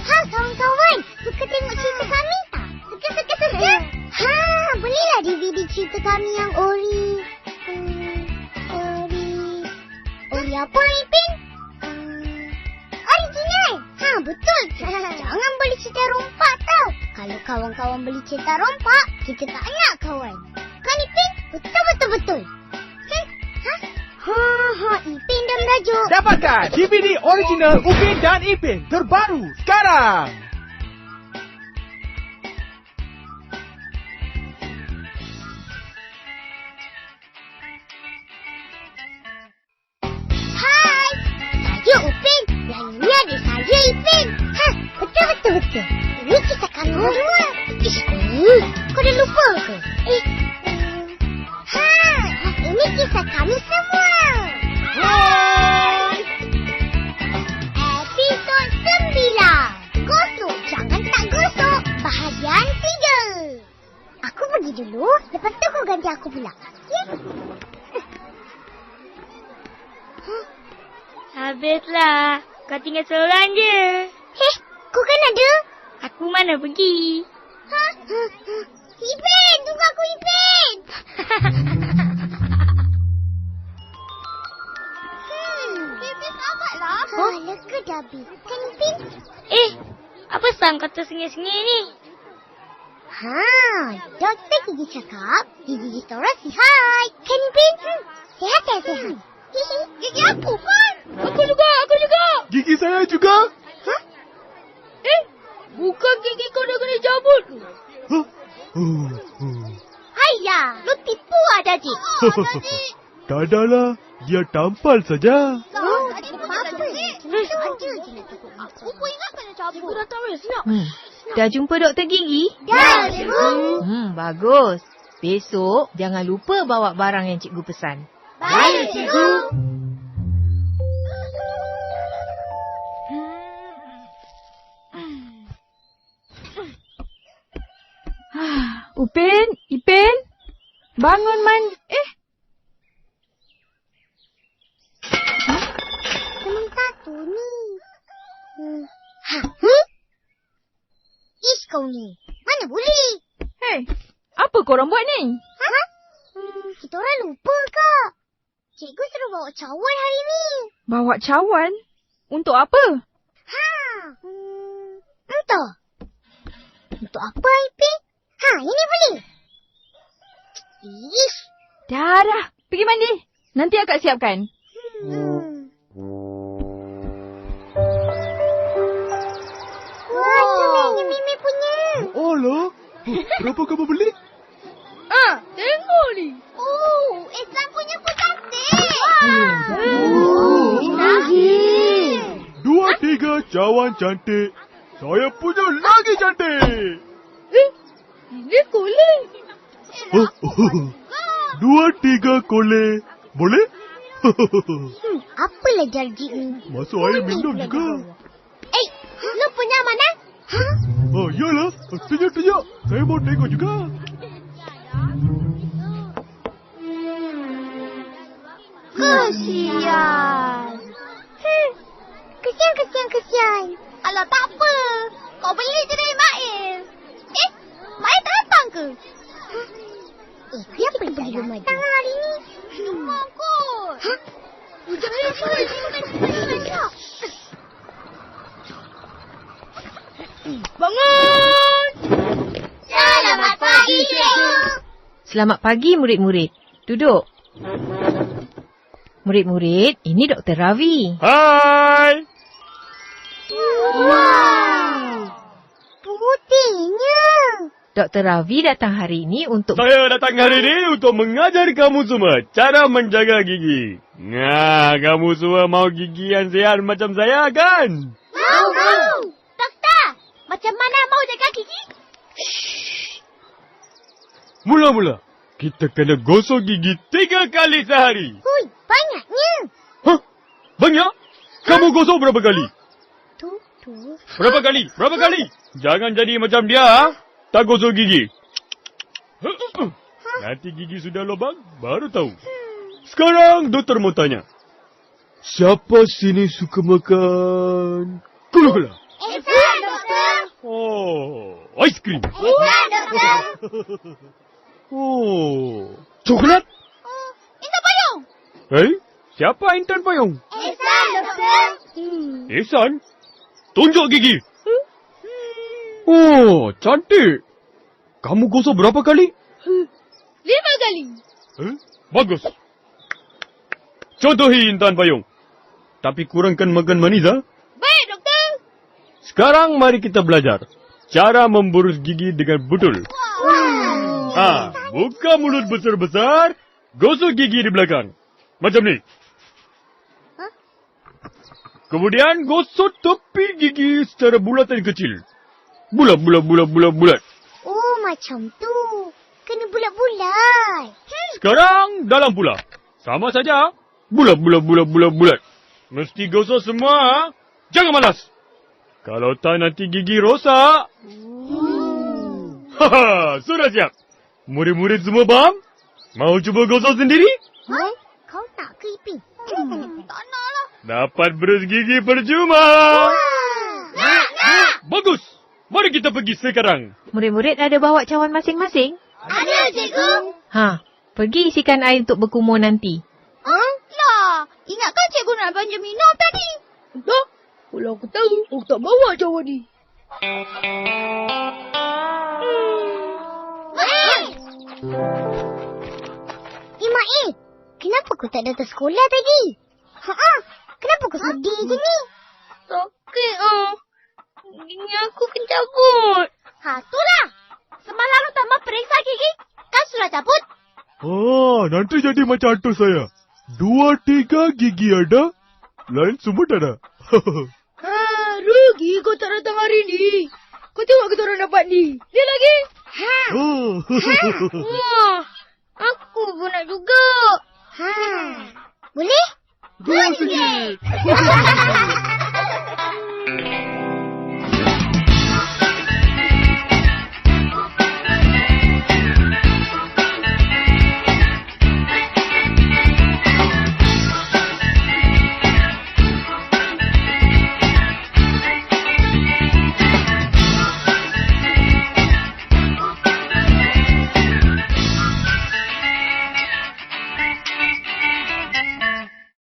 Ha, kawan-kawan. Suka tengok cerita kami tak? Suka, suka, suka. Ha, bolehlah DVD cerita kami yang ori. Hmm, ori. Ori apa, Ipin? Hmm, original. Ha, betul. Jangan beli cerita rompak tau. Kalau kawan-kawan beli cerita rompak, kita tak nak kawan. Kan, Ipin? Betul, betul, betul. Hmm, ha? Ha, ha, Ipin merajuk. Dapatkan DVD original Upin dan Ipin terbaru sekarang. Hai, saya Upin. Yang ini ada saya Ipin. Ha, betul betul betul. Ini kisah kami berdua. Ish, eh, kau dah lupa ke? Eh, hmm. ha, ini kisah kami semua. Aku pula. Ya? Habislah. Kau tinggal seorang je. Heh, kau kan ada? Aku mana pergi? Ha? Ipin, tunggu aku Ipin. Hmm. Ha, lega dah habis. Kan Ipin? Eh, apa sang kata sengih-sengih ni? Ha, doktor gigi cakap gigi kita orang sihat. Kan Ipin? Hmm. Sihat tak sihat? Hihi. Gigi aku kan? Aku juga, aku juga. Gigi saya juga. Ha? Eh, bukan gigi kau dah kena cabut? Huh? Oh, oh. Ayah, lu tipu ah Daji. tak adalah. Dia tampal saja. Oh, tadi pun tak cabut. Saja je nak takut. Aku pun ingat kena cabut. Cikgu datang weh, senyap. Hmm. Dah jumpa doktor gigi? Dah, cikgu. Hmm, bagus. Besok jangan lupa bawa barang yang cikgu pesan. Baik, cikgu. Kau ni. Mana boleh? hey, apa korang buat ni? Ha? Hmm, kita orang lupa ke? Cikgu suruh bawa cawan hari ni. Bawa cawan? Untuk apa? Ha? Hmm, entah. Untuk apa, Ipin? Ha, ini boleh. Ish. Dah dah, pergi mandi. Nanti akak siapkan. Hmm. Berapa kamu beli? Ah, tengok ni. Oh, Islam punya pun cantik. Oh, cantik. Dua tiga cawan cantik. Saya punya lagi cantik. Ini kulit. Oh, oh. Dua tiga kole. Boleh? Apalah janji ni? Masuk air minum juga. Oh, iyalah. Tunjuk-tunjuk. Saya mau tengok juga. Kesian. Hmm. Kesian, kesian, kesian. Alah, tak apa. Kau beli je dari Mail. Eh, Mail tak datang ke? Eh, siapa yang tak datang hari ni? Rumah kot. Ha? Jangan lupa. Bangun! Selamat pagi, cikgu. Selamat pagi murid-murid. Duduk. Murid-murid, ini Dr. Ravi. Hai. Wow. Putihnya. Dr. Ravi datang hari ini untuk... Saya datang hari ini untuk mengajar kamu semua cara menjaga gigi. Nah, kamu semua mau gigi yang sihat macam saya kan? Mau, mau. Doktor, macam mana mau jaga gigi? Mula-mula, kita kena gosok gigi tiga kali sehari. Hui, banyaknya. Hah? Banyak? Kamu gosok berapa kali? Tu, tu. Berapa kali? Berapa kali? Jangan jadi macam dia, ha? Tak gosok gigi. Nanti gigi sudah lubang, baru tahu. Sekarang doktor mau tanya. Siapa sini suka makan gula-gula? Esok, Aiskrim. Ihsan, doktor. Oh. Coklat? Oh, Ihsan payung. Eh? Siapa Intan Payung? Ihsan, doktor. Hmm. Ihsan? Tunjuk gigi. Oh, cantik. Kamu gosok berapa kali? Lima kali. Eh? Bagus. Contohi Intan Payung. Tapi kurangkan makan manis, ha? Baik, doktor. Sekarang mari kita belajar. Cara memburus gigi dengan betul. Wow. Ah, buka mulut besar-besar, gosok gigi di belakang. Macam ni. Kemudian gosok tepi gigi secara bulat dan kecil. Bulat, bulat, bulat, bulat, bulat. Oh, macam tu. Kena bulat-bulat. Hmm. Sekarang dalam pula. Sama saja. Bulat, bulat, bulat, bulat, bulat. Mesti gosok semua. ha? Jangan malas. Kalau tak nanti gigi rosak. Haha, sudah siap. Murid-murid semua faham? Mau cuba gosok sendiri? Ha? Kau tak ke Ipin? Hmm. Tak nak lah. Dapat berus gigi percuma. Nak, nak. Bagus. Mari kita pergi sekarang. Murid-murid ada bawa cawan masing-masing? Ada, cikgu. Ha, pergi isikan air untuk berkumur nanti. Ha? Lah, ingatkan cikgu nak belanja minum tadi. Dah. Kalau aku tahu, aku tak bawa cawan ni. Imail, kenapa kau tak datang sekolah tadi? Ha kenapa kau sedih je ni? Sakit ah. Gigi aku kencabut. Ha, itulah. Semalam lu tak mau periksa gigi, kan sudah cabut. Ah, nanti jadi macam hantu saya. Dua, tiga gigi ada. Lain semua tak ada. Ha, rugi kau tak datang hari ni. Kau tengok kita orang dapat ni. Dia lagi. Ha, Wah, aku pun nak juga. ha. Boleh? Dua sikit.